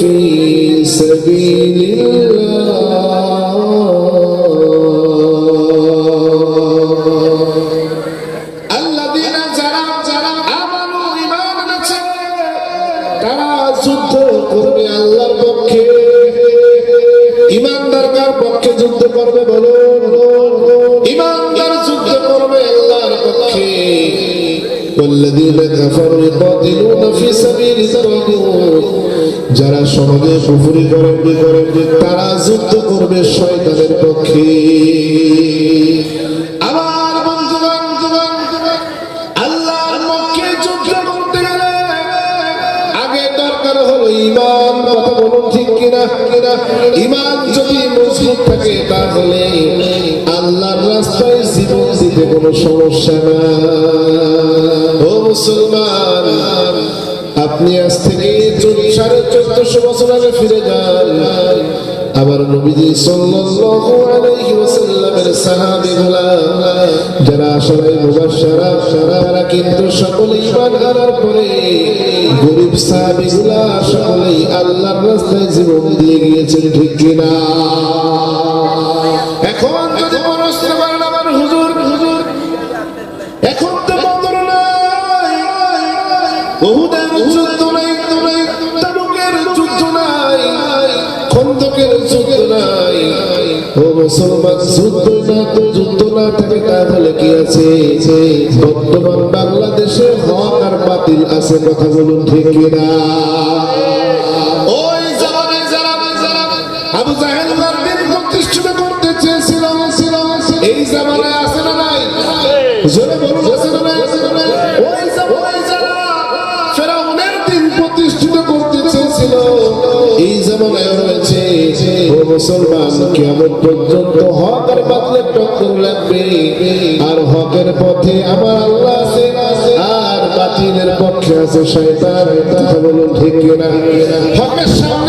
في سبيل الله রাস্তায় জীবন দিতে কোনো সমস্যা না। ও মুসলমান, আপনি আজ থেকে সাড়ে চোদ্দশো বছর আগে ফিরে যান। আবার নবীজি সাল্লাল্লাহু আলাইহি ওয়াসাল্লামের তারা কিন্তু সকলে ঈমান আনার পরে গরিব সাহাবীগুলা সকলেই আল্লাহর রাস্তায় জীবন দিয়ে গিয়েছেন, ঠিক কিনা? এখন মুসলমান যুদ্ধ না যুদ্ধ না থাকে, তাহলে কি আছে? বর্তমান বাংলাদেশে হক আর বাতিল আছে, কথা বলুন ঠিক কিনা? ওই জামানায় যারা আবু জাহেল প্রতিষ্ঠিত করতে চেয়েছিল, এই জামানায় আছে না নাই? মুসলমান কেমন পর্যন্ত হকের আর টক্কর লাগবে? আর হকের পথে আমার আল্লাহ আছে, আর বাতিলের পক্ষে আছে শয়তান। কথা বলুন ঠিক না হকের সামনে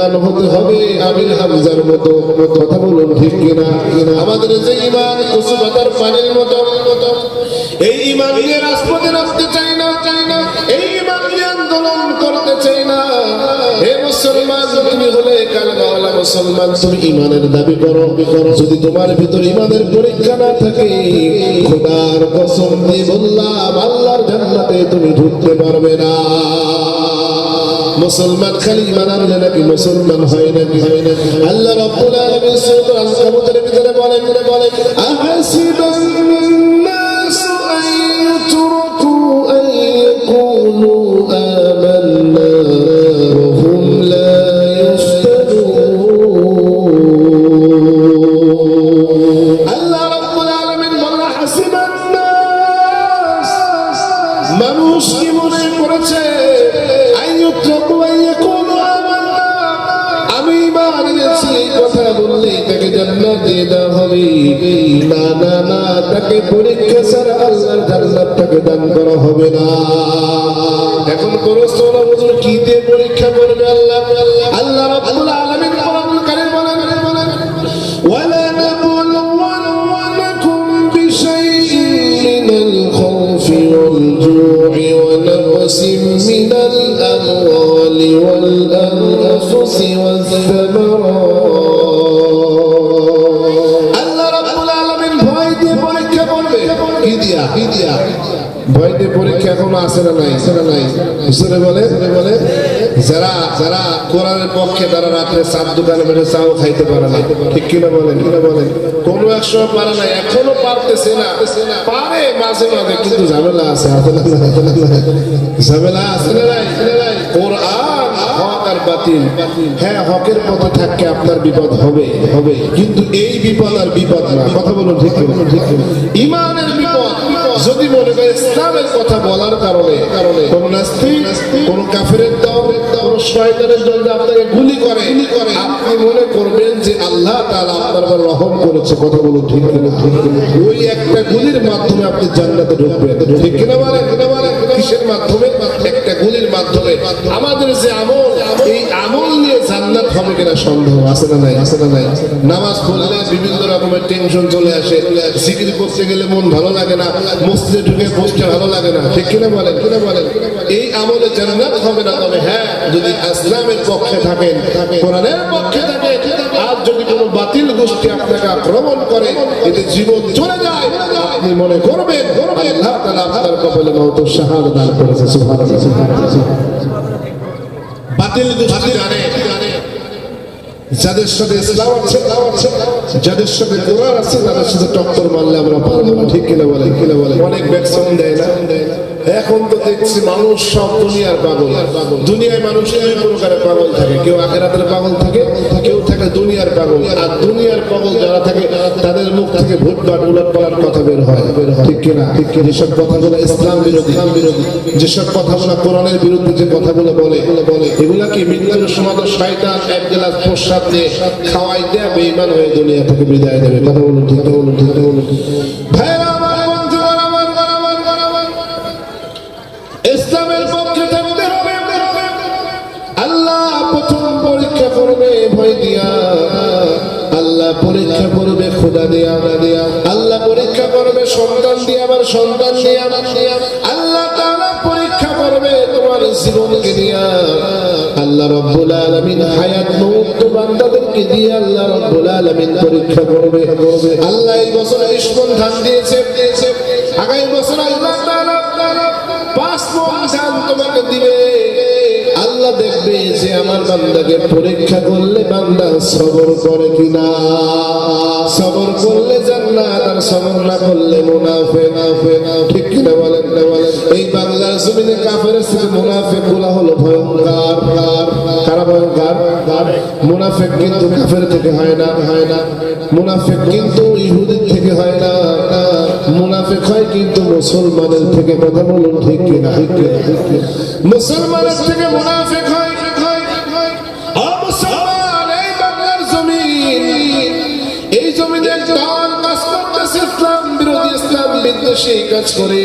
ইমান হতে হবে আমির হামজার মতো, কথা বলুন ঠিক কিনা? আমাদের যে ইমান কচু পাতার পানির মতো, এই ইমান নিয়ে রাজপথে নামতে চাই না চাই না এই ইমান নিয়ে আন্দোলন করতে চাই না। পরীক্ষা না থাকে বললাম, আল্লাহর জান্নাতে তুমি ঢুকতে পারবে না। মুসলমান খালি ইমান আনলে নাকি মুসলমান হয় নাকি? হয় নাকি আল্লাহ রব্বুল আলামিন সূরা আল-কাবুতের ভিতরে বলেন বলেন। পরীক্ষা ছাড়া দান করা হবে না। এখন কি দিয়ে পরীক্ষা করবে? ভয় পরীক্ষা এখনও আছে না নাই? আছে না নাই? হুসুরে বলে। বলে যারা যারা কোরআনের পক্ষে তারা রাত্রে দোকানে বেড়ে চাও খাইতে পারে না। ঠিক কিনা বলেন? কিনা বলেন কোনো এক সময় পারে না, এখনও পারতেছে না। পারে মাঝে মাঝে, কিন্তু ঝামেলা আছে ঝামেলা আছে না নাই? কোরআন হ্যাঁ হকের থাকলে আপনার বিপদ হবে হবে। কিন্তু এই বিপদ আর বিপদ না। কথা বলুন ঠিক ঠিক বলুন। যদি মনে করে ইসলামের কথা বলার কারণে কারণে কোন নাস্তিক, কোন কাফেরের দল, কোন শয়তানের দল আপনাকে গুলি করে গুলি করে আপনি মনে করবেন যে আল্লাহ তাআলা আপনার উপর রহম করেছে। কথা ঠিক কিনা? ওই একটা গুলির মাধ্যমে আপনি জান্নাতে ঢুকবেন। ঠিক কিনা বলেন কিনা বলেন? কিসের মাধ্যমে, একটা গুলির মাধ্যমে। আমাদের যে আমল, এই আমল নিয়ে জান্নাত হবে কিনা সন্দেহ, আছে না নাই? আছে না নাই? নামাজ পড়লে বিভিন্ন রকমের টেনশন চলে আসে। জিকির করতে গেলে মন ভালো লাগে না, মসজিদে ঢুকে বসতে ভালো লাগে না। ঠিক কিনা বলেন? কিনা বলেন? এই আমলে জান্নাত হবে না, তবে হ্যাঁ যদি ইসলামের পক্ষে থাকেন, কোরআনের পক্ষে থাকে যদি কোনো বাতিল গোষ্ঠী আপনাকে আক্রমণ করে এতে জীবন চলে যায়, আপনি মনে করবেন কপালে দান করেছে যাদের সাথে যাদের সাথে আমরা না। ঠিক বলে কিনা বলে অনেক ভ্যাকসিন দেয় না? এখন তো দেখছি মানুষ সব দুনিয়ার পাগল। দুনিয়ায় মানুষ দুই প্রকারের পাগল থাকে। কেউ আখেরাতের পাগল থাকে, কেউ থাকে দুনিয়ার পাগল। আর দুনিয়ার পাগল যারা থাকে, তাদের মুখ থেকে ভোট বাট উলট পালার কথা বের হয়। ঠিক কিনা ঠিক কিনা যেসব কথাগুলো ইসলাম বিরোধী ইসলাম বিরোধী যেসব কথাগুলো কোরআনের বিরুদ্ধে যে কথাগুলো বলে বলে এগুলা কি মৃত্যুর সময় শয়তান এক গ্লাস প্রসাদ দিয়ে খাওয়াই দেয়া বেঈমান হয়ে দুনিয়া থেকে বিদায় দেবে কথা বলুন কথা বলুন কথা বলুন ভাইরা সন্তান আল্লাহ পরীক্ষা করবে তোমার জীবনকে আল্লাহ রব্বুল আলামিন হায়াত বান্দাদেরকে দিয়ে আল্লাহ রব্বুল আলামিন পরীক্ষা করবে। আল্লাহ এই বছর ইস্কন ধান দিয়েছে। দিয়েছে আগামী বছর আল্লাহ আল্লাহ দেখবে যে আমার বান্দাকে পরীক্ষা করলে বান্দা সবর করে কিনা? সবর করলে জান্নাত তার সবর না করলে মুনাফে নাফে ঠিক কিনা বলেন? না বলেন এই বাংলার জমিনে কাফের মুনাফে গুলা হলো ভয়ঙ্কর। কারা ভয়ঙ্কর মুনাফিক কিন্তু কাফের থেকে হয় না হয় না। মুনাফিক কিন্তু ইহুদির থেকে হয় না মুনাফিক হয় কিন্তু মুসলমানের থেকে, কথা বলুন ঠিক কিনা? ঠিক কিনা মুসলমানের থেকে মুনাফিক হয় এই জমিনে কাজ করতেছে, ইসলাম বিরোধী, ইসলাম বিদ্বেষী কাজ করে।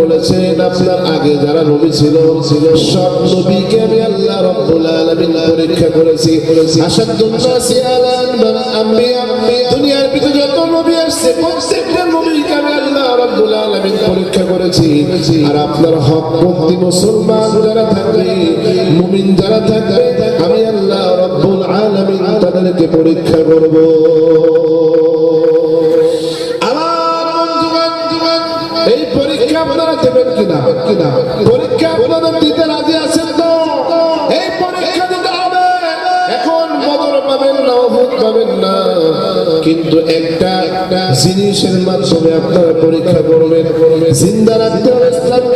বলেছেন, আপনার আগে যারা ছিল আল্লাহ আলামিন পরীক্ষা করেছি। দুনিয়ার যত আল্লাহ পরীক্ষা করেছি। আর আপনার হকপন্থী মুসলমান যারা থাকবে, মুমিন যারা থাকবে, আমি আল্লাহ রব্বুল তাদেরকে পরীক্ষা করব। কিনা পরীক্ষা আপনাদের দিতে রাজি আছেন তো? এই পরীক্ষা দিতে হবে। এখন পাবেন না পাবেন না। কিন্তু একটা জিনিসের মাধ্যমে আপনারা পরীক্ষা করবেন। করবেন জিন্দা রাখতে হবে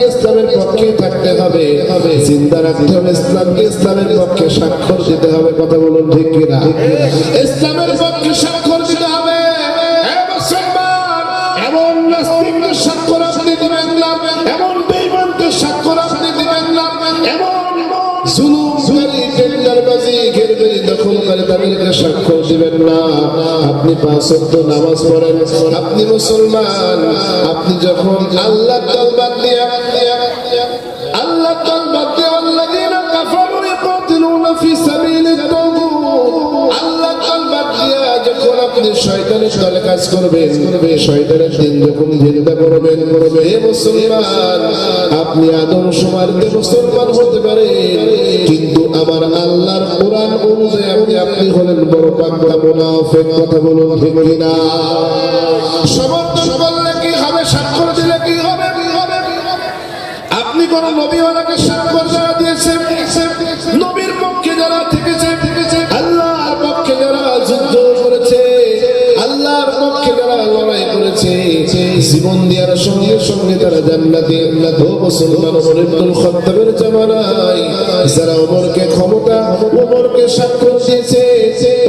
ইসলামের পক্ষে থাকতে হবে হবে। জিন্দা রাখতে হবে ইসলামকে, ইসলামের পক্ষে স্বাক্ষর দিতে হবে। কথা বলুন ঠিক কিনা? ইসলামের পক্ষে স্বাক্ষর আপনি পাঁচ ওয়াক্ত নামাজ পড়েন। আপনি মুসলমান আপনি যখন আল্লাহ দিয়া শয়তানের দলে কাজ করবেন। করবে শয়তানের দিন যখন চিন্তা করবেন করবে হে মুসলমান, আপনি আদম সমারতে মুসলমান হতে পারেন। কিন্তু আমার আল্লাহর কোরআন অনুযায়ী আপনি আপনি হলেন বড় পাগলা মুনাফিক, কথা বলুন ঠিক করলে কি হবে? স্বাক্ষর দিলে কি হবে? আপনি কোন নবীওয়ালাকে স্বাক্ষর যারা জীবন দেওয়ার সঙ্গে সঙ্গে তারা জান্নাতি আল্লাহ ও মুসলমান ওমর ইবনুল খাত্তাবের জামানায় যারা ওমরকে ক্ষমতা, ওমরকে স্বাক্ষর দিয়েছে,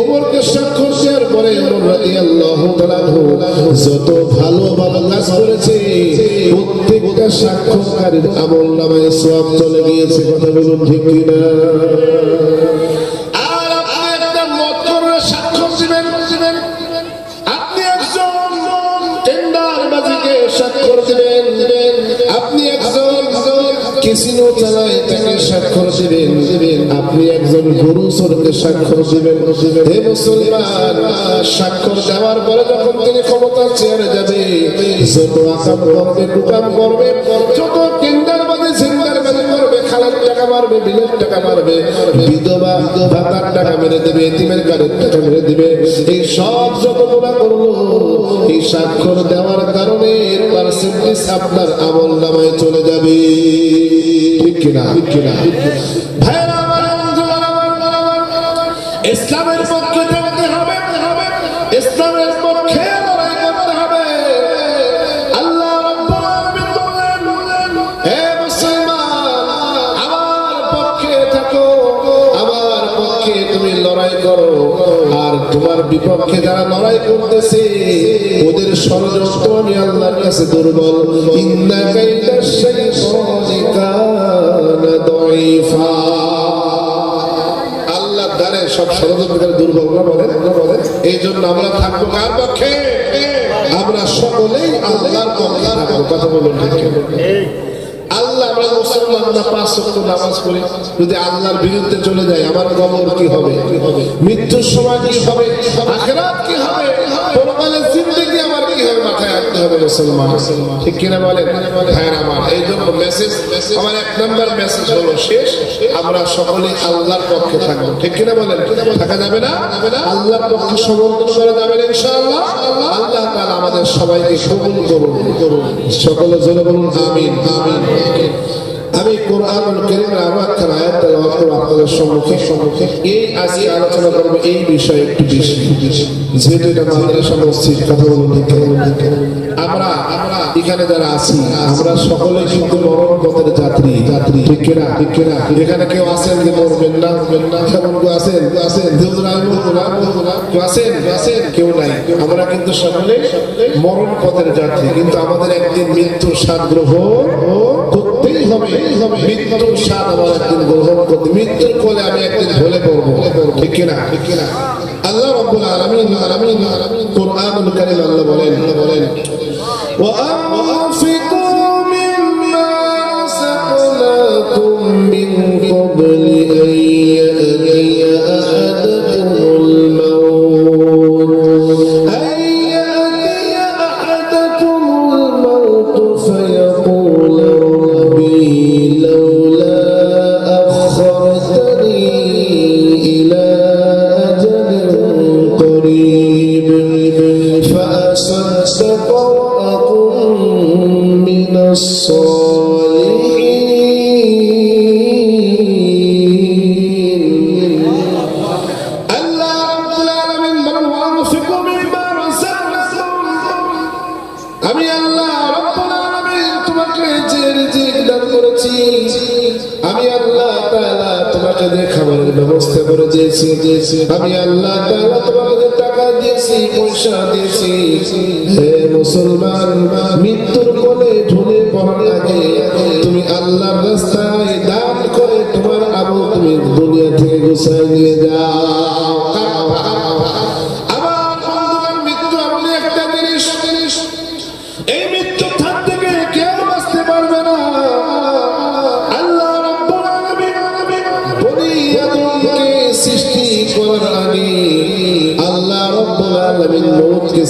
ওমরকে স্বাক্ষর দেওয়ার পরে ওমর রাদিয়াল্লাহু তাআলা যত ভালো ভালো কাজ করেছে, প্রত্যেকটা সাক্ষ্যকারীর আমল নামায় সওয়াব চলে গিয়েছে, কথা বলুন ঠিক কিনা? কেসিনো চালায় তাকে স্বাক্ষর দিবেন আপনি একজন গুরু সরকে স্বাক্ষর দিবেন। হে মুসলমান, স্বাক্ষর দেওয়ার পরে যখন তিনি ক্ষমতার চেয়ারে যাবে যত আসাম করবে টুকাম করবে, যত করবে খালের টাকা মারবে বিলের টাকা মারবে বিধবা ভাতার টাকা মেরে দেবে এতিমের গাড়ির টাকা মেরে এই সব যত করল এই স্বাক্ষর দেওয়ার কারণে আপনার আমল নামায় চলে যাবে ঠিক কিনা ঠিক কিনা আমার বন্ধুরা লড়াই করো। আর তোমার বিপক্ষে যারা লড়াই করতেছে, ওদের ষড়যন্ত্র আমি আল্লাহর কাছে দুর্বল। দ্বারে সব এই জন্য আমরা থাকব কার পক্ষে? আমরা সকলেই আল্লাহর কথা বলুন ঠিক আমরা পাঁচ ওয়াক্ত নামাজ পড়ি যদি আল্লাহর বিরুদ্ধে চলে যায় আমার কবর কি হবে? কি হবে? মৃত্যুর সময় কি হবে? আখেরাত কি হবে? পরকালের জিন্দেগি আমার কি হবে? মাথায় রাখতে হবে মুসলমান। ঠিক কিনা বলেন? আমার এই জন্য মেসেজ আমার এক নম্বর মেসেজ হলো শেষ। আমরা সকলে আল্লাহর পক্ষে থাকব। ঠিক কিনা বলেন? থাকা যাবে না? আল্লাহর পক্ষে সমর্থন করা যাবে না ইনশাআল্লাহ। আল্লাহ তাআলা আমাদের সবাইকে কবুল করুন। সকলে জোরে বলুন আমিন আমিন। আমি আয়াত তেলাওয়াত আপনাদের সম্মুখে সম্মুখে এই আজকে আলোচনা করব এই বিষয়ে একটু বেশি। যেহেতু এটা কথা। আমরা আমরা এখানে যারা আছি, আমরা সকলে কিন্তু মরণ পথের যাত্রী। যাত্রী ঠিক কিনা ঠিক কিনা এখানে কেউ আছেন যে মরবেন না? মরবেন না কেমন কেউ আছেন? আছেন কেউ আছেন? কেউ নাই। আমরা কিন্তু সকলে মরণ পথের যাত্রী। কিন্তু আমাদের একদিন স্বাদ গ্রহণ করতেই মাধ্যমে মৃত্যুর স্বাদ আমার একদিন গ্রহণ করতে মৃত্যুর কোলে আমি একদিন ঢলে পড়ব। ঠিক কিনা? ঠিক কিনা আল্লাহ রব্বুল আলামিন আলামিন কোরআনুল বলেন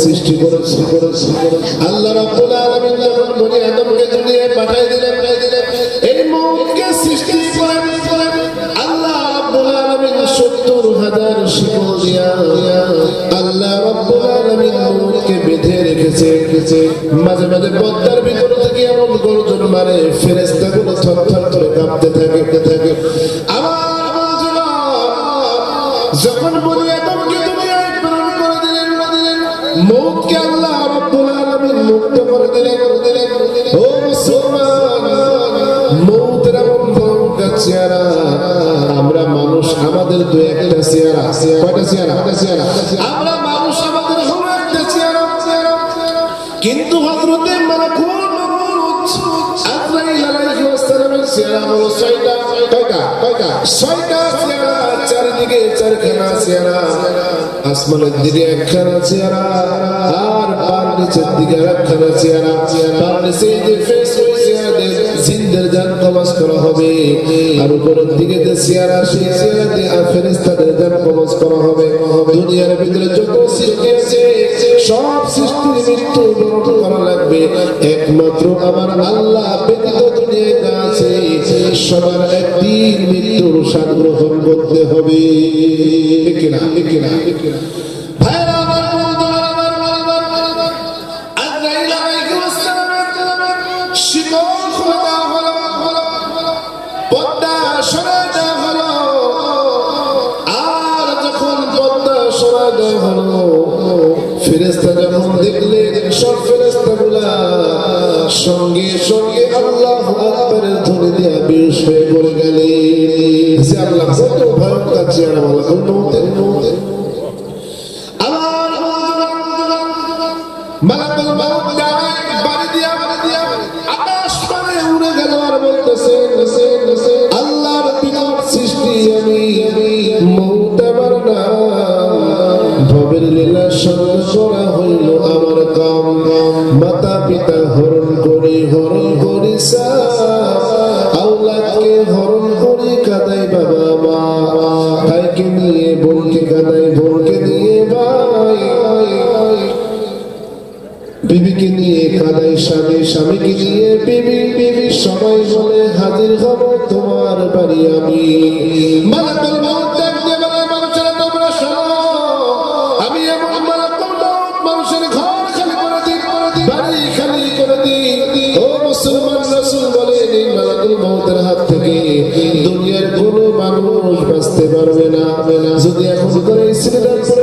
সৃষ্টি আল্লাহ আলামিন যখন বনি আদমকে দুনিয়ায় দিলেন, এই সৃষ্টি করেন আল্লাহ আলামিন 70 হাজার শিকল দিয়া আল্লাহ আলামিন বেঁধে রেখেছে। মাঝে মাঝে পদ্মার ভিতর থেকে এমন গর্জন মারে, ফেরেশতাগুলো থরথর করে কাঁপতে থাকে থাকে। আমরা মানুষ আমাদের দু একটা চেহারা। কয়টা চেহারা? চেহারা? আমরা মানুষ আমাদের হলো একটা চেহারা। কিন্তু হযরতে মালাকুল চেহারা হলো ছয়টা। কয়টা? কয়টা? ছয়টা চেহারা। চারিদিকে চারখানা চেহারা। আসমানের দিকে একখানা চেহারা। আর পার নিচের দিকে একখানা চেহারা। পার নিচে যে ফেস চেহারাতে করা হবে। আর উপরের দিকে যে চেহারা সেই কবজ করা হবে। দুনিয়ার ভিতরে যত সব সৃষ্টির মৃত্যু বরণ করা লাগবে। একমাত্র আমার আল্লাহ ব্যতীত দুনিয়ায় সবার একদিন মৃত্যুর স্বাদ গ্রহণ করতে হবে। কিনা? কিনা? কিনা? ভাইরা আমার খুলে দেওয়া হলো। আর যখন পর্দা সরাই দেওয়া হলো ফেরেস্তা সব ফেরেস্তাগুলা সঙ্গে সঙ্গে আল্লাহ আকবরের ধ্বনি দিয়া বেশ হয়ে পড়ে গেলেন। যে আল্লাহ কত ভয়ঙ্কর বিবিকে নিয়ে কাদাই স্বামী, স্বামীকে নিয়ে বিবি বিবি, সবাই বলে, হাজির হব তোমার বাড়ি আমি। মানুষেরা খালি হাত থেকে দুনিয়ার কোনো মানুষ বাঁচতে পারবে না। যদি এখন করে শ্রীরামপুরের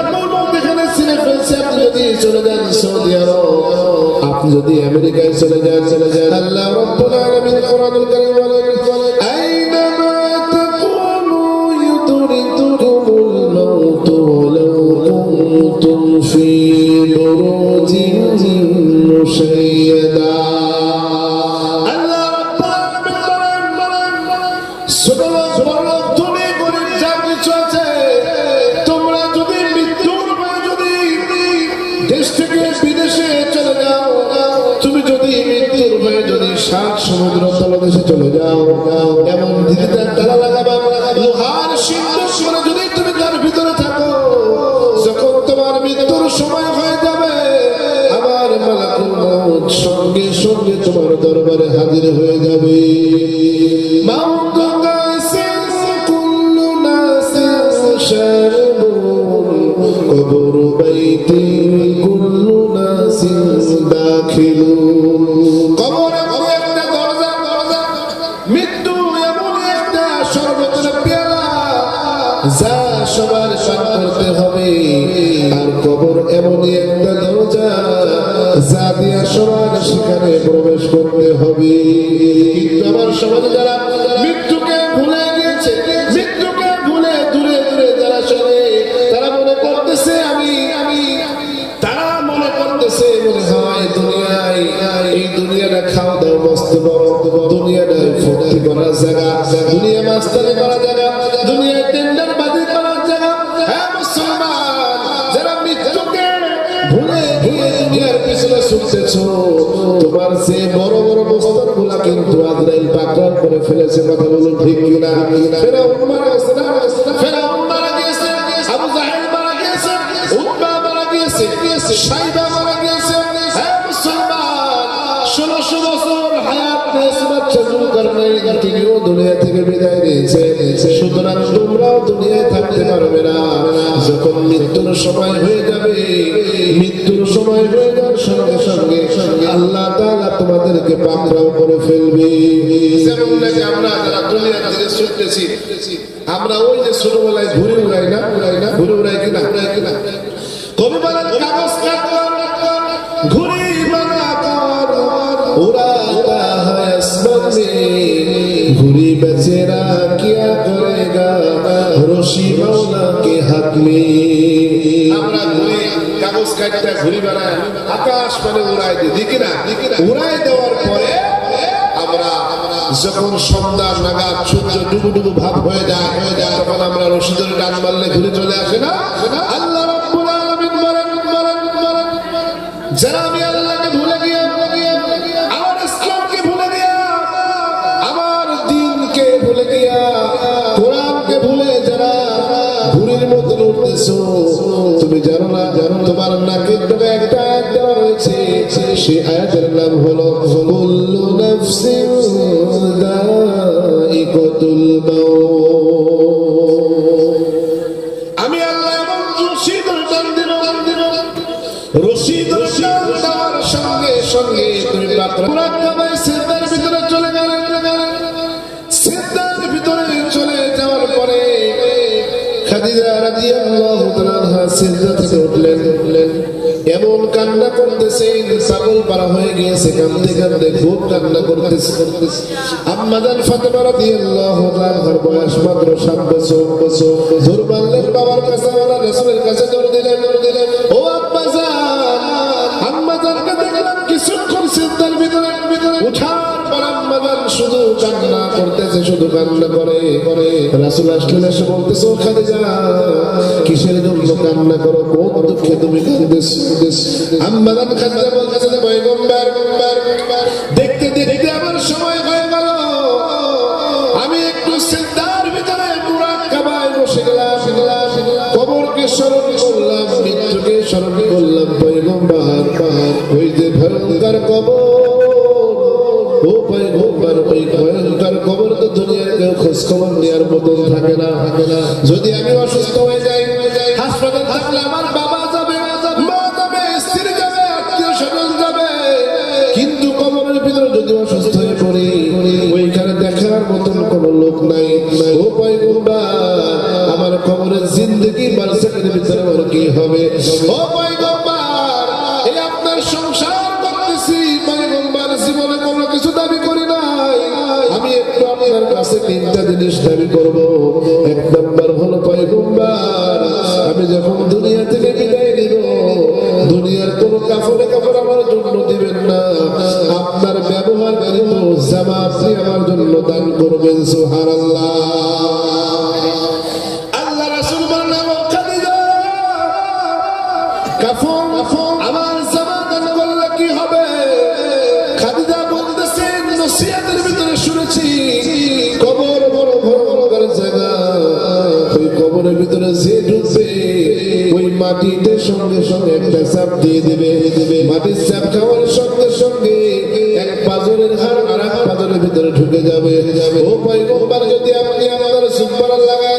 যদি আমেরিকায় চলে যায় চলে যায়। আল্লাহ রব্বুল আলামিন কোরআনুল কারীম তোমার সে বড় বড় বস্তরগুলা কিন্তু আজরাইল পাকড়াও করে ফেলেছে, কথা বলুন ঠিক কিনা? ফেরা উম্মার গেছে, না ফেরা উম্মার গিয়েছে আবু জাহেল মারা গিয়েছে উতবা মারা গিয়েছে সাইবা মারা গিয়েছে থেকে বিদায় নিয়েছে। সুতরাং তোমরাও দুনিয়ায় থাকতে পারবে না। যখন মৃত্যুর সময় হয়ে যাবে, মৃত্যুর সময় হয়ে যাওয়ার সঙ্গে সঙ্গে আল্লাহ তোমাদেরকে পাকড়াও করে ফেলবে। আমরা যারা দুনিয়ার দিকে ছুটতেছি, আমরা ওই যে ছোটবেলায় ঘুরে উড়াই না? উড়াই না ঘুরে উড়াই কিনা উড়াই কিনা কাগজ কাটটা ঘুরি বানায় আকাশ মানে উড়াই দিই দিকি না? উড়াই দেওয়ার পরে আমরা যখন সন্ধ্যা নাগাদ সূর্য ডুবু ডুবু ভাব হয়ে যায় হয়ে যায় তখন আমরা রশি ধরে টান মারলে ঘুরে চলে আসে না? আল্লাহ যারা আমি আল্লাহকে ভুলে আমার ভুলে গিয়া ভুলে যারা তুমি জানো না জানো তোমার নাকের ডবে একটা আয়াত রয়েছে সেই আয়াতের নাম হলো, কুল্লু নাফসিন দাইকাতুল মাউত। আমি আল্লাহ সঙ্গে সঙ্গে তুমি সিজদার ভিতরে চলে ভিতরে চলে যাওয়ার পরে খাদিজা রাদিয়াল্লাহু সিজদা থেকে উঠলেন। উঠলেন এমন কান্না করতেছেন পাগল পারা হয়ে গিয়েছে কান্দে কান্দে খুব কান্না করতেছে। করতেছে আম্মাজান ফাতেমা রাদিয়াল্লাহু তাআলা আনহার বয়স মাত্র 7 বছর। বছর জোর মারলেন বাবার কাছে ওরা রাসূলের কাছে দৌড় দিলেন দৌড় দিলেন। ও আব্বাজান আম্মাজানকে দেখলাম, কিছুক্ষণ সিজদার ভিতরে ভিতরে উঠার পর আম্মাজান শুধু কান্না করতেছে, শুধু কান্না রাসূল আসলেন, এসে বলতেছে ওখানে যা কিসের জন্য কান্না করো? কোন দুঃখে তুমি কান্দেছ আম্মাজান খাদিজা বলতেছে পয়গম্বর নেওয়ার মতন থাকে না। থাকে না যদি আমি অসুস্থ হয়ে যাই, হাসপাতাল থাকলে আমার বাবা যাবে, মা যাবে স্ত্রী যাবে, আত্মীয় স্বজন যাবে। কিন্তু কবরের ভিতরে যদি অসুস্থ হয়ে পড়ি, ওইখানে দেখার মতন কোন লোক নাই। ও পয়গম্বর আমার কবরের জিন্দগি বারসাকের ভিতরে আমার কি হবে? ও মাটিতে সঙ্গে সঙ্গে একটা চাপ দিয়ে দেবে। মাটির চাপ খাওয়ার সঙ্গে সঙ্গে এক পাজরের হার আর এক পাজরের ভিতরে ঢুকে যাবে। যাবে ও পয়গম্বর, যদি আপনি আমাদের সুপার লাগায়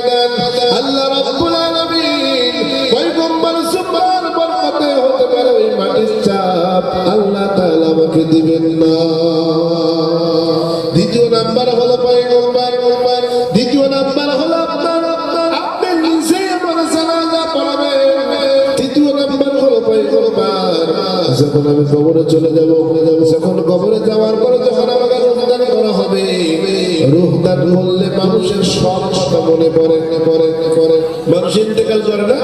আমি কবরে চলে যাব যখন কবরে যাওয়ার পরে যখন আমাকে রূপদান করা হবে মানুষের মনে পড়ে পড়ে পড়ে। মানুষ না?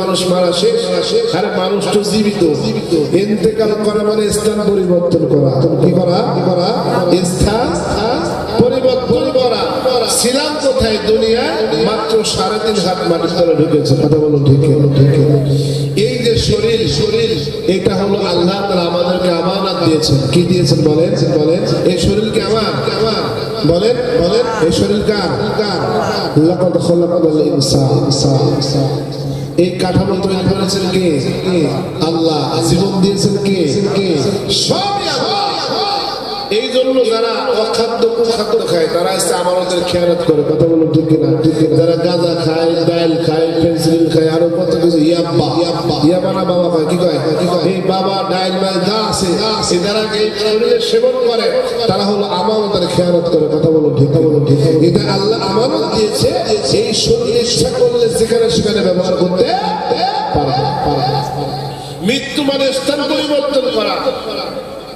মানুষ মানুষ মানে স্থান পরিবর্তন করা। কি করা? স্থান পরিবর্তন করা। কোথায়? দুনিয়ায় মাত্র সাড়ে তিন হাত মাটির তলে ঢুকেছে। কথা ঠিক ঠিক এই শরীর শরীর এটা হলো আল্লাহ আমাদেরকে দিয়েছেন। কি দিয়েছেন বলেন? বলেন, এই শরীরকে আমার আমার? বলেন বলেন, এই শরীর কার? কার লাকাদ খালাকাল ইনসান। এই কাঠামো তৈরি করেছেন কে? আল্লাহ। জীবন দিয়েছেন কে কে? সবই আল্লাহ। জন্য যারা অখাদ্য কুখাদ্য খায়, তারা এসে আমাদের খেয়ালত করে। কথা বলুন ঠিক কিনা? ঠিক কিনা? যারা গাঁজা খায় ডাল খায়, পেন্সিল খায়, আরও কত কিছু ইয়াব্বা ইয়াব্বা ইয়াবা না বাবা কি কয়? কি কয়? এই বাবা ডাল মাল যা আছে আছে যারা এই শরীরে সেবন করে, তারা হলো আমানতের খেয়ালত করে। কথা বলুন ঠিক বলুন ঠিক এটা আল্লাহ আমানত দিয়েছে, এই শরীর ইচ্ছা করলে যেখানে সেখানে ব্যবহার করতে পারবে পারবে মৃত্যু মানে স্থান পরিবর্তন করা।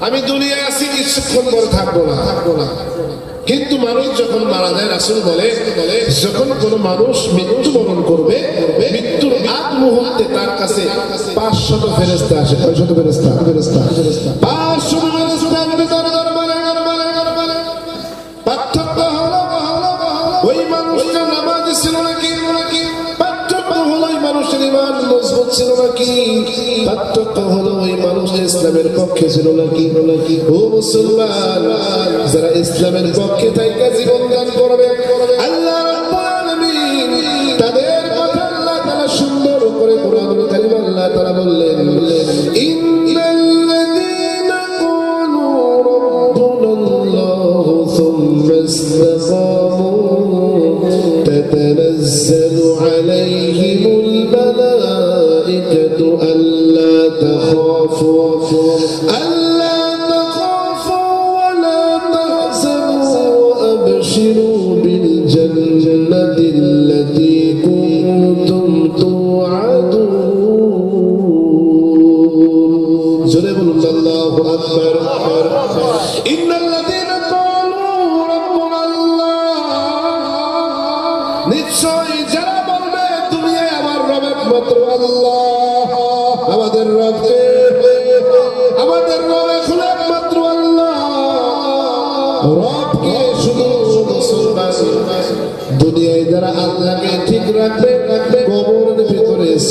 আমি দুনিয়ায় আছি কিছুক্ষণ পরে থাকব না। থাকব না কিন্তু মানুষ যখন মারা যায়, রাসুল বলে, যখন কোন মানুষ মৃত্যুবরণ করবে, মৃত্যুর আগ মুহূর্তে তার কাছে পাঁচশত ফেরেস্তা আসে। কয়শত ফেরেস্তা ফেরেস্তা ফেরেস্তা ফেরেস্তা দরবারে দরবারে দরবারে। পার্থক্য হলো ছিল পার্থক্য হলো ইসলামের পক্ষে ছিল নাকি নাকি ও মুসলমান, যারা ইসলামের পক্ষে থাকা জীবন দান করবে, আল্লাহ তাদের কথা আল্লাহ তাআলা সুন্দর করে কোরআন আল্লাহ তাআলা বললেন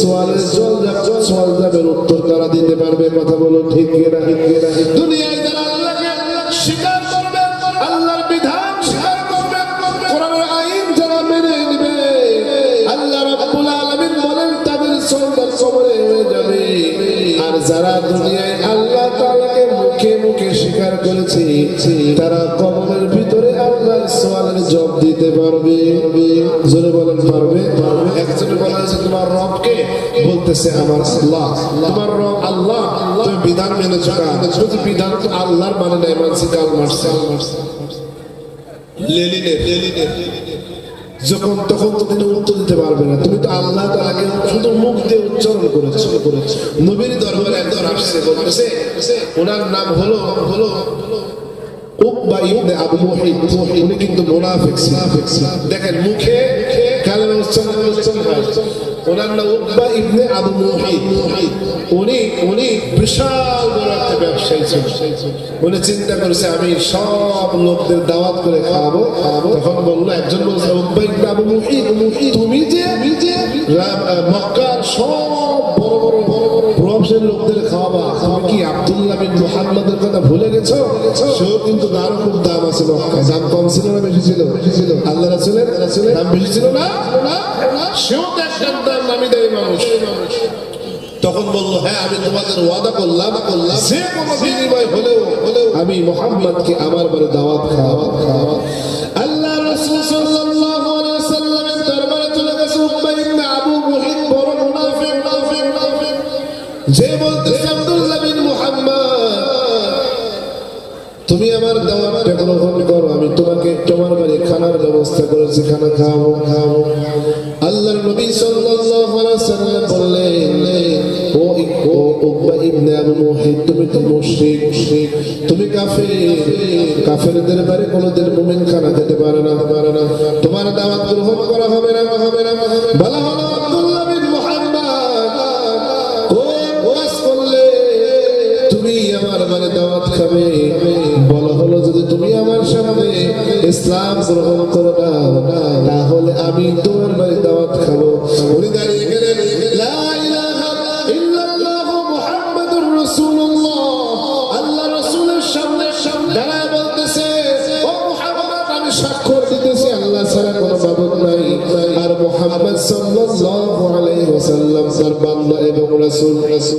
সোয়ালের জল যাবে সোয়াল যাবে উত্তর তারা দিতে পারবে? কথা বলো ঠিক কিনা? ঠিক কিনা? দুনিয়ায় যারা আল্লাহকে স্বীকার করবে আল্লাহর বিধান স্বীকার করবে কোরআনের আইন যারা মেনে নেবে আল্লাহ রাব্বুল আলামিন বলেন তাদের কবরে হয়ে যাবে। আর যারা দুনিয়ায় আল্লাহ তাআলাকে মুখে মুখে স্বীকার করেছে তারা কবরের ভিতরে জবাব দিতে পারবে? জোরে বলেন, পারবে? একজন বলা হয়েছে, তোমার রবকে? বলতেছে, আমার আল্লাহ। তোমার রব আল্লাহ? তুমি বিধান মেনে চোখা যদি বিধান আল্লাহর মানে নাই মানছি কাল মারছে। লেলিনে লেলিনে যখন, তখন তো তিনি উত্তর দিতে পারবে না। তুমি তো আল্লাহ তাআলাকে শুধু মুখ দিয়ে উচ্চারণ করেছ। করেছ নবীর দরবারে একজন আসছে, বলতেছে, ওনার নাম হলো হলো ইবনে আবু মুহিত, উনি কিন্তু মুনাফিক দেখেন, মুখে উচ্চারণ উচ্চারণ হয় ওনার নাম ইবনে আবু মুহিত। উনি উনি বিশাল বড় একটা ব্যবসায়ী ছিল উনি চিন্তা করেছে, আমি সব লোকদের দাওয়াত করে খাওয়াবো। খাওয়াবো তখন বলল, একজন বলছে উকবা ইবনে আবু মুহিত, তুমি যে মক্কার সব কথা ভুলে গেছো? সেও কিন্তু তার খুব দাম আছে দাম কম ছিল না বেশি ছিল ছিল আল্লাহ রাসুলের রাসুলের দাম বেশি ছিল না? সেও তো একটা দাম নামি দেয় মানুষ। তখন বলল হ্যাঁ আমি তোমাদের ওয়াদা করলাম। করলাম সে কোনো বিনিময় হলেও হলেও আমি মোহাম্মদকে আমার বলে দাওয়াত খাওয়াত খাওয়াত তুমি আমার দাওয়াতটা গ্রহণ করো, আমি তোমাকে তোমার বাড়ি খানার ব্যবস্থা করেছি খানা খাওয়াবো খাওয়াবো। আল্লাহর নবী সাল্লাল্লাহু আলাইহি সাল্লাম বললেন ও ও উকবা ইবনে আবু মুহিত, তুমি তো মুশরিক মুশরিক। তুমি কাফের, কাফেরদের বাড়ি কোনোদিন মুমিন খানা খেতে পারে না পারে না। তোমার দাওয়াত গ্রহণ করা হবে না হবে না। বলা হলো ইসলাম গ্রহণ করো না তাহলে আমি তোমার বাড়ি দাওয়াত খাব। উনি দাঁড়িয়ে গেলেন। দিতেছি, আল্লাহ নাই। আর মুহাম্মদ সাল্লাল্লাহু আলাইহি ওয়াসাল্লাম তার বান্দা এবং রাসূল রাসূল।